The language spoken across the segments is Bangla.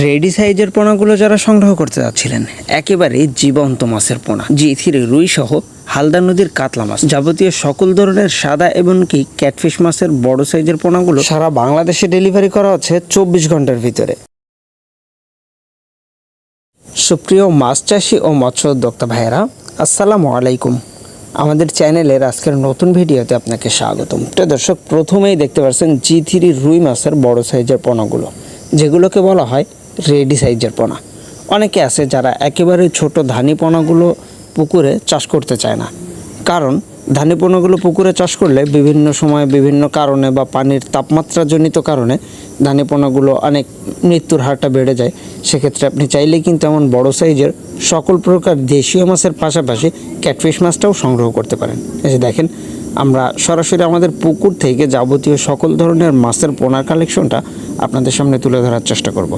রেডি সাইজের পোনাগুলো যারা সংগ্রহ করতে যাচ্ছিলেন একেবারে জীবন্ত মাছের পোনা। জি রুই সহ হালদা নদীর কাতলা মাছ। যাবতীয় সকল ধরনের সাদা এবং কি ক্যাটফিশ মাছের বড় সাইজের পোনাগুলো সারা বাংলাদেশে ডেলিভারি করা হচ্ছে চব্বিশ ঘণ্টার ভিতরে। সুপ্রিয় মাছ চাষি ও মৎস্য উদ্যোক্তা ভাইয়েরা, আসসালামু আলাইকুম। আমাদের চ্যানেলের আজকের নতুন ভিডিওতে আপনাকে স্বাগতম। তো দর্শক, প্রথমেই দেখতে পাচ্ছেন জি রুই মাছের বড় সাইজের পোনাগুলো, যেগুলোকে বলা হয় রেডি সাইজের পোনা। অনেকে আছে যারা একেবারে ছোট ধানি পোনাগুলো পুকুরে চাষ করতে চায় না। কারণ ধানি পোনাগুলো পুকুরে চাষ করলে বিভিন্ন সময় বিভিন্ন কারণে বা পানির তাপমাত্রাজনিত কারণে ধানি পোনাগুলো অনেক মৃত্যুর হারটা বেড়ে যায়। সেক্ষেত্রে আপনি চাইলে কিন্তু এমন বড় সাইজের সকল প্রকার দেশীয় মাছের পাশাপাশি ক্যাটফিশ মাছটাও সংগ্রহ করতে পারেন। এই যে দেখেন আমরা সরাসরি আমাদের পুকুর থেকে যাবতীয় সকল ধরনের মাছের পোনার কালেকশনটা আপনাদের সামনে তুলে ধরার চেষ্টা করব।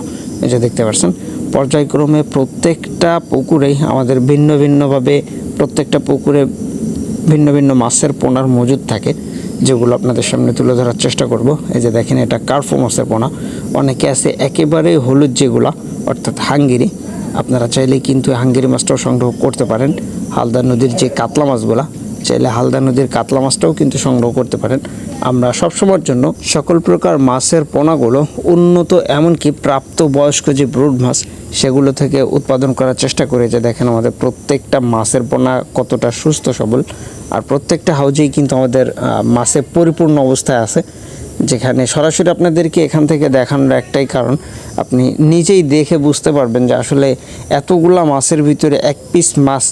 এই যে দেখতে পাচ্ছেন, পর্যায়ক্রমে প্রত্যেকটা পুকুরেই আমাদের ভিন্ন ভিন্নভাবে প্রত্যেকটা পুকুরে ভিন্ন ভিন্ন মাছের পোনার মজুদ থাকে, যেগুলো আপনাদের সামনে তুলে ধরার চেষ্টা করব। এই যে দেখেন, এটা কার্ফো মাছের পোনা। অনেকে আছে একেবারে হলুদ যেগুলা, অর্থাৎ হাঙ্গিরি। আপনারা চাইলে কিন্তু হাঙ্গিরি মাছটাও সংগ্রহ করতে পারেন। হালদা নদীর যে কাতলা মাছগুলা চাইলে হালদা নদীর কাতলা মাছটাও কিন্তু সংগ্রহ করতে পারেন। আমরা সবসময়ের জন্য সকল প্রকার মাছের পোনাগুলো উন্নত এমনকি প্রাপ্ত বয়স্ক যে ব্রুড মাছ, সেগুলো থেকে উৎপাদন করার চেষ্টা করে যে দেখেন আমাদের প্রত্যেকটা মাছের পোনা কতটা সুস্থ সবল। আর প্রত্যেকটা হাউজেই কিন্তু আমাদের মাছে পরিপূর্ণ অবস্থায় আছে। যেখানে সরাসরি আপনাদেরকে এখান থেকে দেখানোর একটাই কারণ, আপনি নিজেই দেখে বুঝতে পারবেন যে আসলে এতগুলা মাছের ভিতরে এক পিস মাছ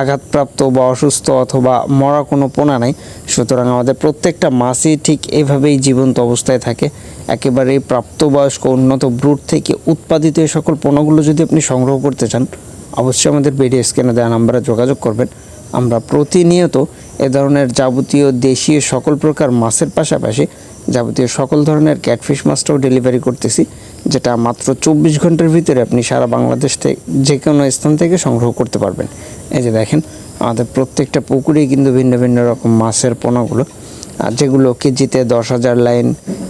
আঘাতপ্রাপ্ত বা অসুস্থ অথবা মরা কোনো পোনা নাই। সুতরাং আমাদের প্রত্যেকটা মাছই ঠিক এভাবেই জীবন্ত অবস্থায় থাকে। একেবারেই প্রাপ্তবয়স্ক উন্নত ব্রুট থেকে উৎপাদিত এই সকল পোনাগুলো যদি আপনি সংগ্রহ করতে চান, অবশ্যই আমাদের ভিডিও স্ক্যানে দেওয়া নাম্বারে যোগাযোগ করবেন। আমরা প্রতিনিয়ত এ ধরনের যাবতীয় দেশীয় সকল প্রকার মাছের পাশাপাশি যাবতীয় সকল ধরনের ক্যাটফিশ মাছটাও ডেলিভারি করতেছি, যেটা মাত্র চব্বিশ ঘণ্টার ভিতরে আপনি সারা বাংলাদেশ থেকে যে কোনো স্থান থেকে সংগ্রহ করতে পারবেন। এই যে দেখেন, আমাদের প্রত্যেকটা পুকুরেই কিন্তু ভিন্ন ভিন্ন রকম মাছের পোনাগুলো, আর যেগুলো কেজিতে দশ হাজার লাইন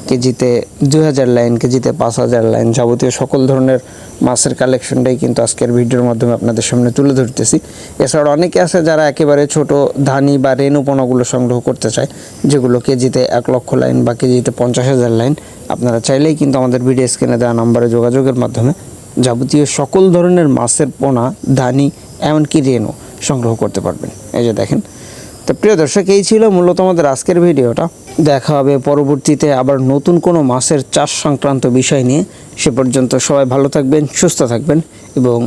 কেজিতে দুই হাজার লাইন, কেজিতে পাঁচ হাজার লাইন যাবতীয় সকল ধরনের মাছের কালেকশনটাই কিন্তু আজকের ভিডিওর মাধ্যমে আপনাদের সামনে তুলে ধরতেছি। এছাড়া অনেকে আছে যারা একেবারে ছোট, ধানি বা রেণু পোনাগুলো সংগ্রহ করতে চায়, যেগুলো কেজিতে এক লক্ষ লাইন বা কেজিতে পঞ্চাশ হাজার লাইন। আপনারা চাইলেই কিন্তু আমাদের ভিডিও স্ক্রিনে দেওয়া নাম্বারে যোগাযোগের মাধ্যমে যাবতীয় সকল ধরনের মাছের পোনা, ধানি, এমনকি রেণু সংগ্রহ করতে পারবেন। এই যে দেখেন তো প্রিয় দর্শক, এই ছিল মূলত আমাদের আজকের ভিডিওটা। দেখা হবে পরবর্তীতে আবার নতুন কোনো মাছের চাষ সংক্রান্ত বিষয় নিয়ে। সে পর্যন্ত সবাই ভালো থাকবেন, সুস্থ থাকবেন এবং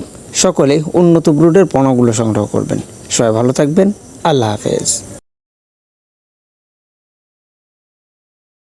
সকলে উন্নত ব্রুডের পণাগুলো সংগ্রহ করবেন। সবাই ভালো থাকবেন, আল্লাহ হাফেজ।